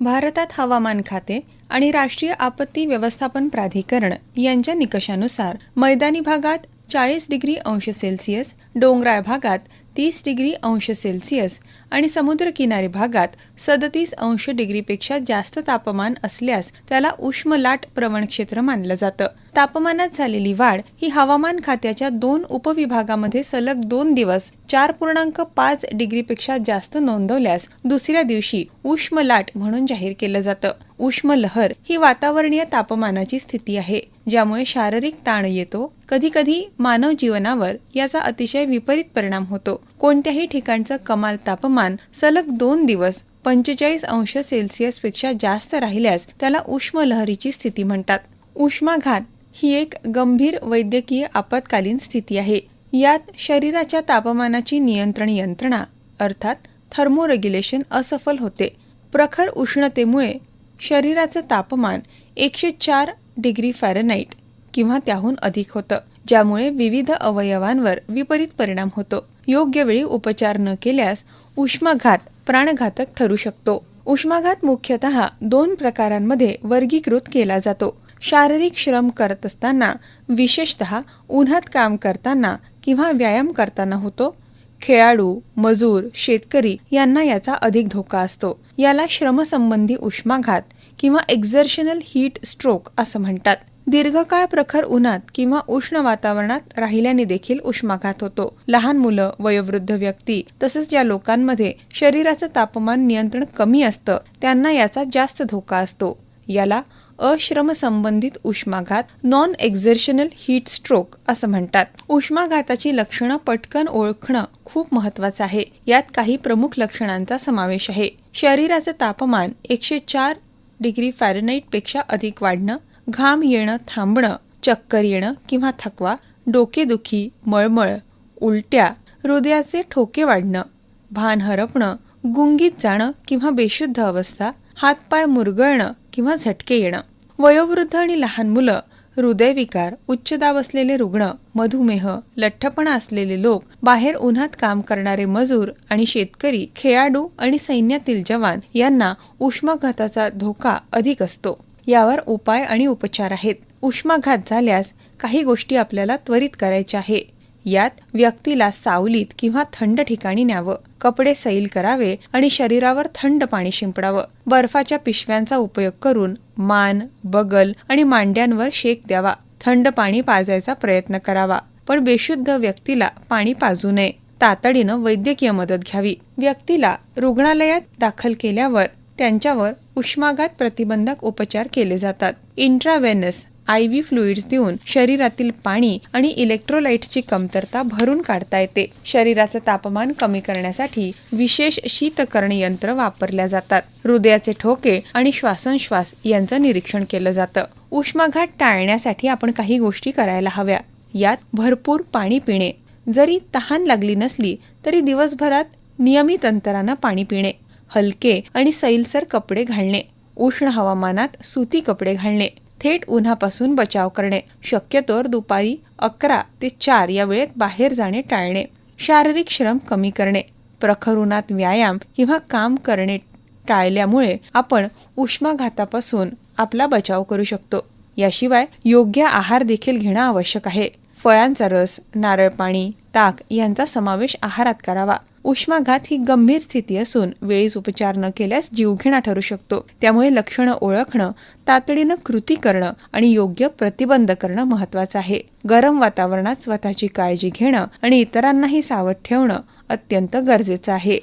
भारतात हवामान खाते आणि राष्ट्रीय आपत्ती व्यवस्थापन प्राधिकरण यांच्या निकषानुसार मैदानी भागात चाळीस डिग्री अंश सेल्सिअस डोंगराळ भागात तीस डिग्री अंश सेल्सिअस आणि समुद्रकिनारी भागात सदतीस अंश डिग्रीपेक्षा जास्त तापमान असल्यास त्याला उष्मलाट प्रवण क्षेत्र मानलं जातं. तापमानात झालेली वाढ ही हवामान खात्याच्या दोन उपविभागामध्ये सलग दोन दिवस चार पूर्णांक पाच डिग्रीपेक्षा जास्त नोंदवल्यास दुसऱ्या दिवशी उष्म लाट म्हणून जाहीर केलं जातं. उष्म लहर ही वातावरणीय तापमानाची स्थिती आहे ज्यामुळे शारीरिक ताण येतो. कधी कधी मानव जीवनावर याचा अतिशय विपरीत परिणाम होतो. कोणत्याही ठिकाणचं कमाल तापमान सलग दोन दिवस पंचेचाळीस अंश सेल्सिअसपेक्षा जास्त राहिल्यास त्याला उष्म लहरीची स्थिती म्हणतात. उष्माघात ही एक गंभीर वैद्यकीय आपत्कालीन स्थिती आहे. यात शरीराच्या तापमानाची नियंत्रण यंत्रणा अर्थात थर्मोरेग्युलेशन असफल होते. प्रखर उष्णतेमुळे शरीराचं तापमान एकशे चार डिग्री फॅरनाईट किंवा त्याहून अधिक होतं ज्यामुळे विविध अवयवांवर विपरीत परिणाम होतो. योग्य वेळी उपचार न केल्यास उष्माघात प्राणघातक ठरू शकतो. उष्माघात मुख्यतः दोन प्रकारांमध्ये वर्गीकृत केला जातो. शारीरिक श्रम करत असताना विशेषतः उन्हात काम करताना किंवा व्यायाम करताना होतो. खेळाडू मजूर शेतकरी यांना याचा अधिक धोका असतो. याला श्रमसंबंधी उष्माघात किंवा एक्झर्शनल हीट स्ट्रोक असं म्हणतात. दीर्घकाळ प्रखर उन्हात किंवा उष्ण वातावरणात राहिल्याने देखील उष्माघात होतो. लहान मुलं वयोवृद्ध व्यक्ती तसंच ज्या लोकांमध्ये शरीराचं तापमान नियंत्रण कमी असतं. त्यांना याचा जास्त धोका असतो. याला अश्रम संबंधित उष्माघात नॉन एक्झर्शनल हीट स्ट्रोक असं म्हणतात. उष्माघाताची लक्षणं पटकन ओळखणं खूप महत्वाचं आहे. यात काही प्रमुख लक्षणांचा समावेश आहे. शरीराचं तापमान एकशे चार डिग्री फॅरनाईटपेक्षा अधिक वाढणं घाम येणं थांबणं चक्कर येणं किंवा थकवा डोकेदुखी मळमळ उलट्या हृदयाचे ठोके वाढणं भान हरपणं गुंगीत जाणं किंवा बेशुद्ध अवस्था हातपाय मुरगळणं किंवा झटके येणं. वयोवृद्ध आणि लहान मुलं हृदयविकार उच्च दाब असलेले रुग्ण मधुमेह लठ्ठपणा असलेले लोक बाहेर उन्हात काम करणारे मजूर आणि शेतकरी खेळाडू आणि सैन्यातील जवान यांना उष्माघाताचा धोका अधिक असतो. यावर उपाय आणि उपचार आहेत. उष्माघात झाल्यास काही गोष्टी आपल्याला त्वरित करायच्या आहे. यात व्यक्तीला सावलीत किंवा थंड ठिकाणी न्यावं कपडे सैल करावे आणि शरीरावर थंड पाणी शिंपडावं. बर्फाच्या पिशव्यांचा उपयोग करून मान बगल आणि मांड्यांवर शेक द्यावा. थंड पाणी पाजायचा प्रयत्न करावा. पण बेशुद्ध व्यक्तीला पाणी पाजू नये. तातडीनं वैद्यकीय मदत घ्यावी. व्यक्तीला रुग्णालयात दाखल केल्यावर त्यांच्यावर उष्माघात प्रतिबंधक उपचार केले जातात. इंट्रावेनस आय व्ही फ्लुइड्स देऊन शरीरातील पाणी आणि इलेक्ट्रोलाइटची कमतरता भरून काढता येते. शरीराचं तापमान कमी करण्यासाठी विशेष शीतकरण यंत्र वापरल्या जातात. हृदयाचे ठोके आणि श्वासोच्छ्वास यांचं निरीक्षण केलं जातं. उष्माघात टाळण्यासाठी आपण काही गोष्टी करायला हव्या. यात भरपूर पाणी पिणे. जरी तहान लागली नसली तरी दिवसभरात नियमित अंतरानं पाणी पिणे. हलके आणि सैलसर कपडे घालणे. उष्ण हवामानात सुती कपडे घालणे. थेट उन्हापासून बचाव करणे. शक्यतोर दुपारी अकरा ते चार या वेळेत बाहेर जाणे टाळणे. शारीरिक श्रम कमी करणे. प्रखर उन्हात व्यायाम किंवा काम करणे टाळल्यामुळे आपण उष्माघातापासून आपला बचाव करू शकतो. याशिवाय योग्य आहार देखील घेणं आवश्यक आहे. फळांचा रस नारळ पाणी ताक यांचा समावेश आहारात करावा. उष्माघात ही गंभीर स्थिती असून वेळीच उपचार न केल्यास जीवघेणा ठरू शकतो. त्यामुळे लक्षणं ओळखणं तातडीनं कृती करणं आणि योग्य प्रतिबंध करणं महत्वाचं आहे. गरम वातावरणात स्वतःची काळजी घेणं आणि इतरांनाही सावध ठेवणं अत्यंत गरजेचं आहे.